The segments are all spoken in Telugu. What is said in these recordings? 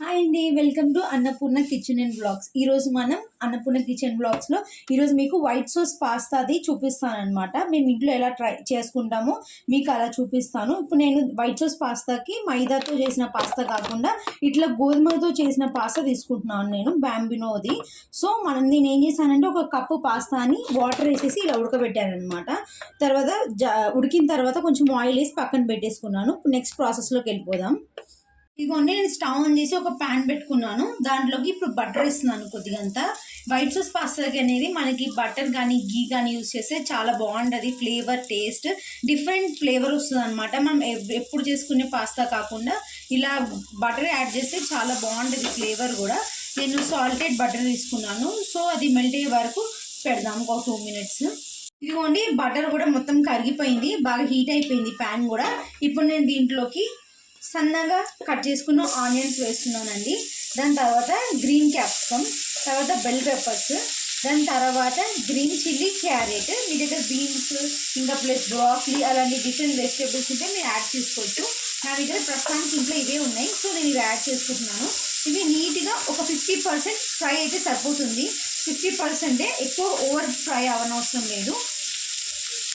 హాయ్ అండి welcome to Annapurna kitchen and blogs ఈరోజు మనం అన్నపూర్ణ కిచెన్ బ్లాగ్స్లో ఈరోజు మీకు వైట్ సాస్ పాస్తాది చూపిస్తానమాట మేము ఇంట్లో ఎలా ట్రై చేసుకుంటామో మీకు అలా చూపిస్తాను. ఇప్పుడు నేను వైట్ సాస్ పాస్తాకి మైదాతో చేసిన పాస్తా కాకుండా ఇట్లా గోధుమతో చేసిన పాస్తా తీసుకుంటున్నాను నేను బ్యాంబినోది సో మనం నేను ఏం చేశానంటే ఒక కప్పు పాస్తాని వాటర్ వేసేసి ఇలా ఉడకబెట్టాను అనమాట తర్వాత జ ఉడికిన తర్వాత కొంచెం ఆయిల్ వేసి పక్కన పెట్టేసుకున్నాను. ఇప్పుడు నెక్స్ట్ ప్రాసెస్లోకి వెళ్ళిపోదాం. ఇదిగోండి నేను స్టవ్ ఆన్ చేసి ఒక ప్యాన్ పెట్టుకున్నాను. దాంట్లోకి ఇప్పుడు బటర్ వేస్తున్నాను కొద్దిగా అంతా. వైట్ సాస్ పాస్తాకి అనేది మనకి బటర్ కానీ గీ కానీ యూస్ చేస్తే చాలా బాగుంటుంది. ఫ్లేవర్ టేస్ట్ డిఫరెంట్ ఫ్లేవర్ వస్తుంది అనమాట మనం ఎప్పుడు చేసుకునే పాస్తా కాకుండా ఇలా బటర్ యాడ్ చేస్తే చాలా బాగుంటుంది ఫ్లేవర్ కూడా. నేను సాల్టెడ్ బటర్ తీసుకున్నాను. సో అది మెల్ట్ అయ్యే వరకు పెడదాం ఒక టూ మినిట్స్ ఇదిగోండి బటర్ కూడా మొత్తం కరిగిపోయింది. బాగా హీట్ అయిపోయింది ప్యాన్ కూడా. ఇప్పుడు నేను దీంట్లోకి సన్నగా కట్ చేసుకున్న ఆనియన్స్ వేస్తున్నానండి. దాని తర్వాత గ్రీన్ క్యాప్సికమ్ తర్వాత బెల్ పెప్పర్స్ దాని తర్వాత గ్రీన్ చిల్లీ క్యారెట్ మీ దగ్గర బీన్స్ ఇంకా ప్లస్ బ్రాక్లీ అలాంటి డిఫరెంట్ వెజిటేబుల్స్ ఉంటే మీరు యాడ్ చేసుకోవచ్చు. నా దగ్గర ప్రస్తుతానికి ఇంట్లో ఇవే ఉన్నాయి. సో నేను ఇవి యాడ్ చేసుకుంటున్నాను. ఇవి నీట్గా ఒక ఫిఫ్టీ పర్సెంట్ ఫ్రై అయితే సరిపోతుంది. ఫిఫ్టీ పర్సెంటే ఎక్కువ ఓవర్ ఫ్రై అవనవసరం లేదు.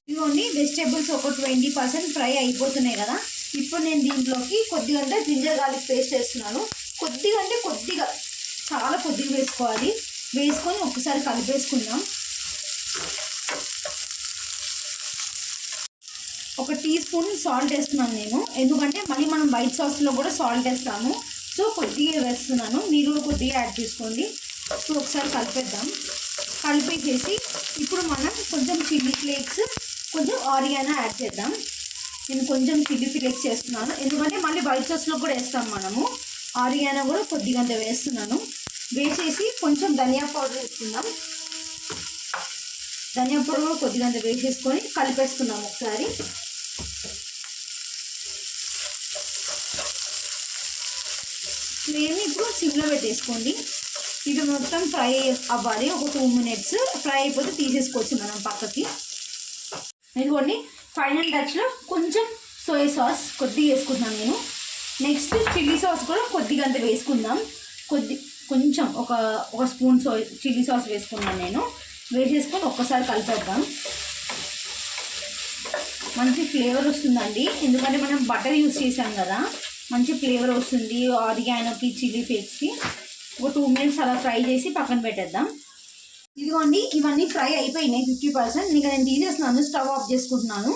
ఇదిగోండి వెజిటేబుల్స్ ఒక ట్వంటీ పర్సెంట్ ఫ్రై అయిపోతున్నాయి కదా. ఇప్పుడు నేను దీంట్లోకి కొద్దిగా అంటే జింజర్ గార్లిక్ పేస్ట్ వేస్తున్నాను కొద్దిగా అంటే కొద్దిగా చాలా కొద్దిగా వేసుకోవాలి. వేసుకొని ఒకసారి కలిపేసుకుందాం. ఒక టీ స్పూన్ సాల్ట్ వేస్తున్నాను నేను. ఎందుకంటే మళ్ళీ మనం వైట్ సాస్లో కూడా సాల్ట్ వేస్తాము. సో కొద్దిగా వేస్తున్నాను. మీరు కూడా కొద్దిగా యాడ్ చేసుకోండి. సో ఒకసారి కలిపేద్దాం. కలిపేసేసి ఇప్పుడు మనం కొంచెం చిల్లీ ఫ్లేక్స్ కొంచెం ఆరిగానా యాడ్ చేద్దాం. నేను కొంచెం పిల్లి ఫ్లేక్స్ చేస్తున్నాను. ఎందుకంటే మళ్ళీ వైట్ సాస్లో కూడా వేస్తాం మనము. ఆరియానా కూడా కొద్దిగంత వేస్తున్నాను. వేసేసి కొంచెం ధనియా పౌడర్ వేస్తున్నాం ధనియా పౌడర్ కూడా కొద్దిగా అంత వేసేసుకొని కలిపేస్తున్నాం ఒకసారి. ఫ్లేమ్ ఇప్పుడు సిమ్లో పెట్టేసుకోండి. ఇది మొత్తం ఫ్రై అవ్వాలి. ఒక టూ మినిట్స్. ఫ్రై అయిపోతే తీసేసుకోవచ్చు మనం పక్కకి. ఇదిగోండి. ఫైనల్ టచ్లో కొంచెం సోయా సాస్ కొద్దిగా వేసుకుంటున్నాను నేను. నెక్స్ట్ చిల్లీ సాస్ కూడా కొద్దిగా అంత వేసుకుందాం. కొద్ది కొంచెం ఒక ఒక స్పూన్ సో చిల్లీ సాస్ వేసుకున్నాను నేను. వేసేసుకొని ఒక్కసారి కలిపేద్దాం. మంచి ఫ్లేవర్ వస్తుందండి. ఎందుకంటే మనం బటర్ యూస్ చేసాం కదా. మంచి ఫ్లేవర్ వస్తుంది. ఆరిగానోకి చిల్లీ ఫ్లేక్స్కి ఒక టూ మినిట్స్ అలా ఫ్రై చేసి పక్కన పెట్టేద్దాం. ఇదిగోండి ఇవన్నీ ఫ్రై అయిపోయినాయి ఫిఫ్టీ పర్సెంట్. ఇంకా నేను తీసేస్తున్నాను స్టవ్ ఆఫ్ చేసుకుంటున్నాను.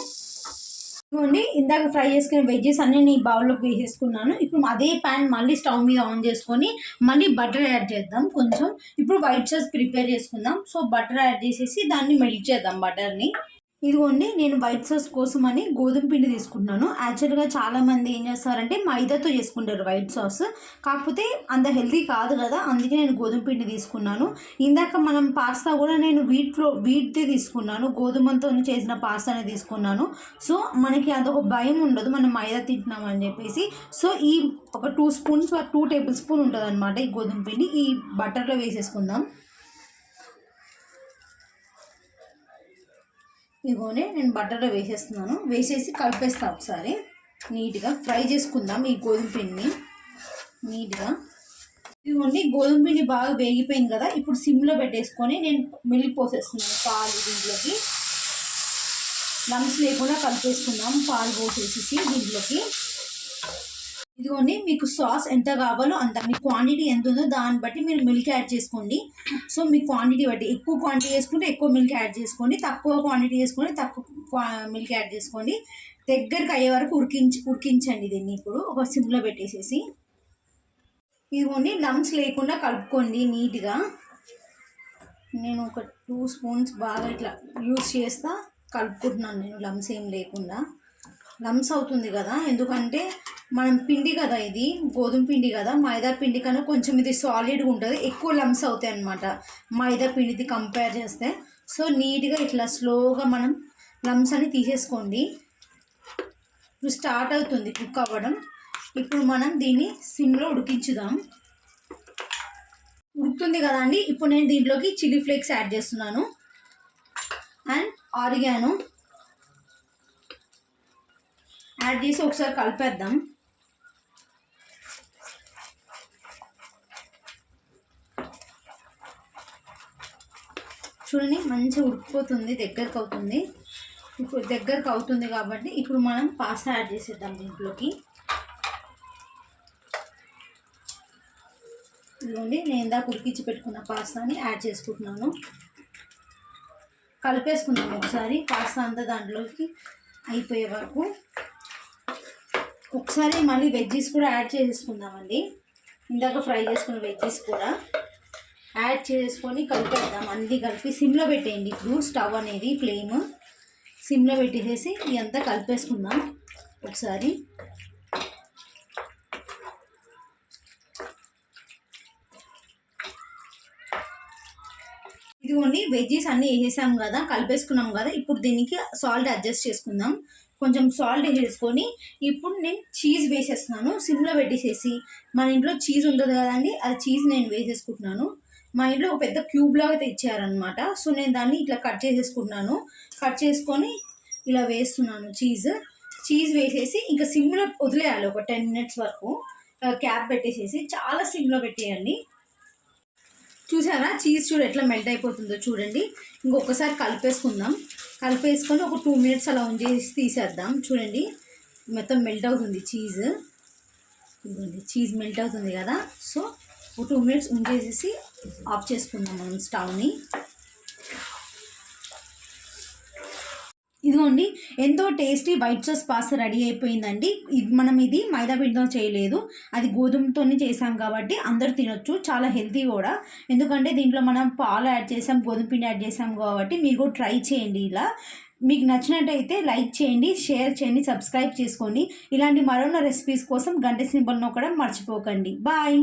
ఇదిగోండి ఇందాక ఫ్రై చేసుకున్న వెజ్జెస్ అన్ని నీ బౌల్లోకి వేసేసుకున్నాను. ఇప్పుడు అదే ప్యాన్ మళ్ళీ స్టవ్ మీద ఆన్ చేసుకొని మళ్ళీ బటర్ యాడ్ చేద్దాం కొంచెం. ఇప్పుడు వైట్ సాస్ ప్రిపేర్ చేసుకుందాం. సో బటర్ యాడ్ చేసేసి దాన్ని మెల్ట్ చేద్దాం బటర్ని. ఇదిగోండి నేను వైట్ సాస్ కోసం అని గోధుమ పిండి తీసుకుంటున్నాను. యాక్చువల్గా చాలామంది ఏం చేస్తారంటే మైదాతో చేసుకుంటారు వైట్ సాస్. కాకపోతే అంత హెల్తీ కాదు కదా అందుకే నేను గోధుమ పిండి తీసుకున్నాను. ఇందాక మనం పాస్తా కూడా నేను వీట్లో వీట్దే తీసుకున్నాను. గోధుమతో చేసిన పాస్తానే తీసుకున్నాను. సో మనకి అదొక భయం ఉండదు మనం మైదా తింటున్నామని చెప్పేసి. సో ఈ ఒక two spoons two tablespoon ఉంటుంది అనమాట ఈ గోధుమ పిండి. ఈ బటర్లో వేసేసుకుందాం. ఇదిగోనే నేను బటర్లో వేసేస్తున్నాను. వేసేసి కలిపేస్తా ఒకసారి. నీట్గా ఫ్రై చేసుకుందాం ఈ గోధుమ పిండిని. నీట్గా. ఇదిగోండి గోధుమ పిండి బాగా వేగిపోయింది కదా. ఇప్పుడు సిమ్లో పెట్టేసుకొని నేను మిల్క్ పోసేస్తున్నాను పాలు దీంట్లోకి. లంప్స్ లేకుండా కలిపేసుకుందాం పాలు పోసేసేసి దీంట్లోకి. ఇదిగోండి మీకు సాస్ ఎంత కావాలో అంత. మీ క్వాంటిటీ ఎంత ఉందో దాన్ని బట్టి మీరు మిల్క్ యాడ్ చేసుకోండి. సో మీ క్వాంటిటీ బట్టి. ఎక్కువ క్వాంటిటీ చేసుకుంటే ఎక్కువ మిల్క్ యాడ్ చేసుకోండి. తక్కువ క్వాంటిటీ చేసుకుంటే తక్కువ మిల్క్ యాడ్ చేసుకోండి. దగ్గరికి అయ్యే వరకు ఉడికించి ఉడికించండి దీన్ని ఇప్పుడు. ఒక సిమ్లో పెట్టేసేసి. ఇదిగోండి లమ్స్ లేకుండా కలుపుకోండి నీట్గా. నేను ఒక టూ స్పూన్స్ బాగా ఇట్లా యూస్ చేస్తా. కలుపుకుంటున్నాను నేను లమ్స్ ఏం లేకుండా. లమ్స్ అవుతుంది కదా ఎందుకంటే మనం పిండి కదా ఇది గోధుమ పిండి కదా మైదా పిండి కన్నా కొంచెం ఇది సాలిడ్గా ఉంటుంది ఎక్కువ లమ్స్ అవుతాయి అన్నమాట. మైదా పిండిది కంపేర్ చేస్తే. సో నీట్గా ఇట్లా స్లోగా మనం లమ్స్ అని తీసేసుకోండి. ఇప్పుడు స్టార్ట్ అవుతుంది కుక్ అవ్వడం. ఇప్పుడు మనం దీన్ని సిమ్లో ఉడికించుదాం. ఉడుకుతుంది కదండి ఇప్పుడు నేను దీంట్లోకి చిల్లీ ఫ్లేక్స్ యాడ్ చేస్తున్నాను. And oregano. యాడ్ చేసి ఒకసారి కలిపేద్దాం. చూడండి మంచిగా ఉడికిపోతుంది దగ్గరకు అవుతుంది. ఇప్పుడు దగ్గరకు అవుతుంది కాబట్టి ఇప్పుడు మనం పాస్తా యాడ్ చేసేద్దాం దీంట్లోకి. ఇదిగోండి నేను దాకా ఉడికించి పెట్టుకున్న పాస్తాని యాడ్ చేసుకుంటున్నాను. కలిపేసుకుందాం ఒకసారి పాస్తా అంతా దాంట్లోకి అయిపోయే వరకు. ఒకసారి మళ్ళీ వెజ్జీస్ కూడా యాడ్ చేసేసుకుందామండి. ఇందాక ఫ్రై చేసుకున్న వెజ్జీస్ కూడా యాడ్ చేసుకొని కలిపేద్దాం. అన్నీ కలిపి సిమ్లో పెట్టేయండి. ఇప్పుడు స్టవ్ అనేది ఫ్లేమ్ సిమ్లో పెట్టేసేసి ఇదంతా కలిపేసుకుందాం. ఒకసారి ఇదిగోండి వెజ్జీస్ అన్నీ వేసేసాం కదా కలిపేసుకున్నాం కదా. ఇప్పుడు దీనికి సాల్ట్ అడ్జస్ట్ చేసుకుందాం. కొంచెం సాల్ట్ వేసుకొని ఇప్పుడు నేను చీజ్ వేసేస్తున్నాను. సిమ్లో పెట్టేసేసి. మన ఇంట్లో చీజ్ ఉంటుంది కదండి అది చీజ్ నేను వేసేసుకుంటున్నాను. మా ఇంట్లో ఒక పెద్ద క్యూబ్ లాగా తెచ్చారనమాట సో నేను దాన్ని ఇట్లా కట్ చేసేసుకుంటున్నాను. కట్ చేసుకొని ఇలా వేస్తున్నాను చీజ్ చీజ్ వేసేసి ఇంకా సిమ్లో వదిలేయాలి. ఒక టెన్ మినిట్స్ వరకు క్యాప్ పెట్టేసేసి. చాలా సిమ్లో పెట్టేయండి. చూసారా? చీజ్ చూడు ఎట్లా మెల్ట్ అయిపోతుందో చూడండి. ఇంకొకసారి కలిపేసుకుందాం. కలిపేసుకొని ఒక టూ మినిట్స్ అలా ఉంచేసి తీసేద్దాం. చూడండి మొత్తం మెల్ట్ అవుతుంది చీజ్ ఇదిగోండి చీజ్ మెల్ట్ అవుతుంది కదా. సో ఒక టూ మినిట్స్ ఉంచేసేసి ఆఫ్ చేసుకుందాం మనం స్టవ్ని ఇదిగోండి ఎంతో tasty white sauce pasta ready అయిపోయిందండి. ఇది మనం ఇది మైదా పిండితో చేయలేదు. అది గోధుమతోనే చేసాం కాబట్టి అందరూ తినొచ్చు. చాలా హెల్తీ కూడా. ఎందుకంటే దీంట్లో మనం పాలు యాడ్ చేసాం గోధుమ పిండి యాడ్ చేసాం కాబట్టి మీరు కూడా ట్రై చేయండి ఇలా. మీకు నచ్చినట్టయితే లైక్ చేయండి షేర్ చేయండి సబ్స్క్రైబ్ చేసుకోండి. ఇలాంటి మరొన్న రెసిపీస్ కోసం గంట సింబల్ నొక్కడం మర్చిపోకండి. బాయ్